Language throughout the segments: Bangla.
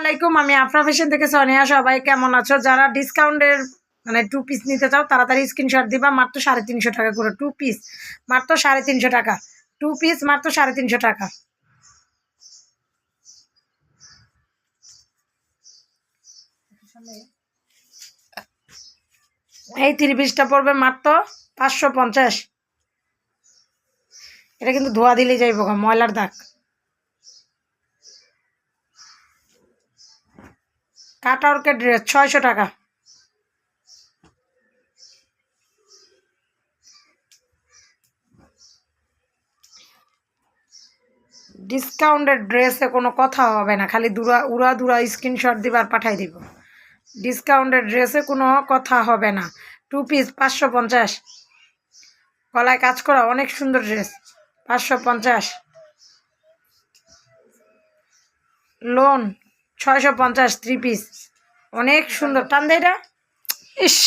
আলাইকুম, আমি আফরা ফ্যাশন থেকে সোনিয়া। সবাই কেমন আছো? যারা ডিসকাউন্টের মানে টু পিস নিতে চাও, তাড়াতাড়ি স্ক্রিনশট দিবা। মাত্র সাড়ে তিনশো টাকা করে টু পিস মাত্র সাড়ে তিনশো টাকা। টু পিস মাত্র সাড়ে তিনশো টাকা। এই থ্রি পড়বে মাত্র পাঁচশো পঞ্চাশ। এটা কিন্তু ধোয়া দিলেই যাইব ময়লার দাগ। কাটা ওরকে ড্রেস ছয়শো টাকা। ডিসকাউন্টের ড্রেসে কোনো কথা হবে না, খালি দুরা, উড়া দুরা স্ক্রিনশট দিবার পাঠাই দিব। ডিসকাউন্টের ড্রেসে কোনো কথা হবে না। টু পিস পাঁচশো পঞ্চাশ। গলায় কাজ করা অনেক সুন্দর ড্রেস পাঁচশো পঞ্চাশ। লোন ছয়শো পঞ্চাশ থ্রি পিস অনেক সুন্দর। টান দে এটা। ইস।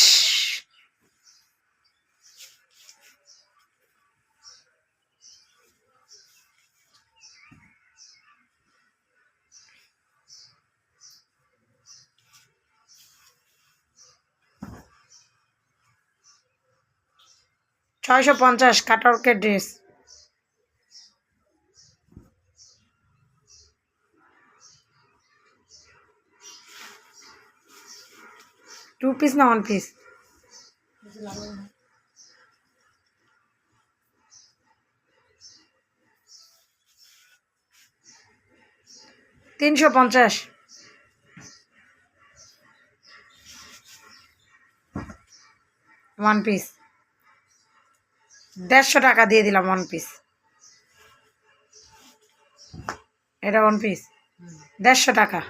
ছয়শো পঞ্চাশ কাটওয়ার্কের ড্রেস টু পিস না ওয়ান পিস তিনশো পঞ্চাশ। ওয়ান পিস দেড়শো টাকা দিয়ে দিলাম ওয়ান পিস এটা ওয়ান পিস দেড়শো টাকা।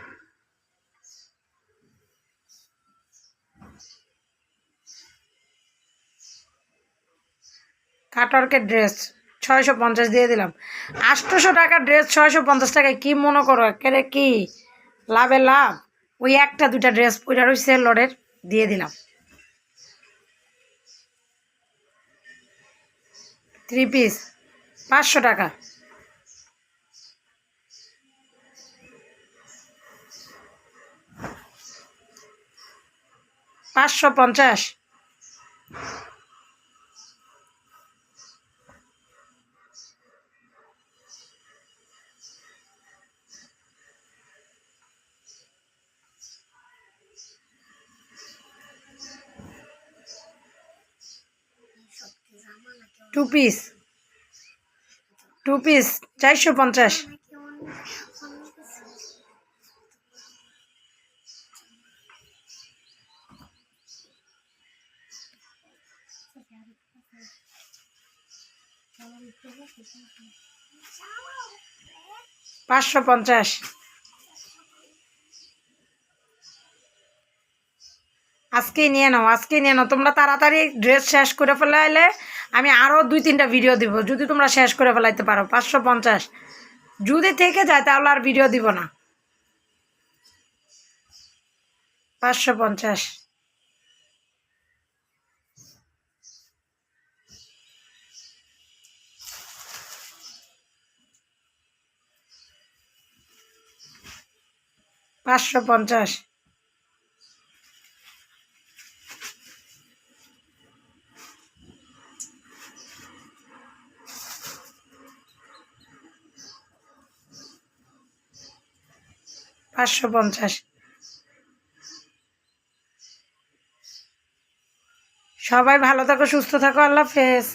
কাটওয়ার্কের ড্রেস ছয়শো পঞ্চাশ দিয়ে দিলাম। আটশোশো টাকার ড্রেস ছয়শো পঞ্চাশ টাকায় কী মনে করো? একেবারে কি? লাভে লাভ? ওই একটা দুইটা ড্রেস পরে রয়েছে লড়ের দিয়ে দিলাম। থ্রি পিস পাঁচশো টাকা। পাঁচশো পঞ্চাশ। টু পিস টু পিস চারশো পঞ্চাশ। পাঁচশো পঞ্চাশ। আজকেই নিয়ে নাও, আজকেই নিয়ে নাও। তোমরা তাড়াতাড়ি ড্রেস শেষ করে ফেলাইলে আমি আরও দুই তিনটা ভিডিও দিব। যদি তোমরা শেষ করে ফেলাইতে পারো, পাঁচশো পঞ্চাশ। যদি থেকে যায়, তাহলে আর ভিডিও দিব না। পাঁচশো পঞ্চাশ। পাঁচশো পঞ্চাশ। পাঁচশো পঞ্চাশ। সবাই ভালো থাকো সুস্থ থাকো আল্লাহ হাফেজ।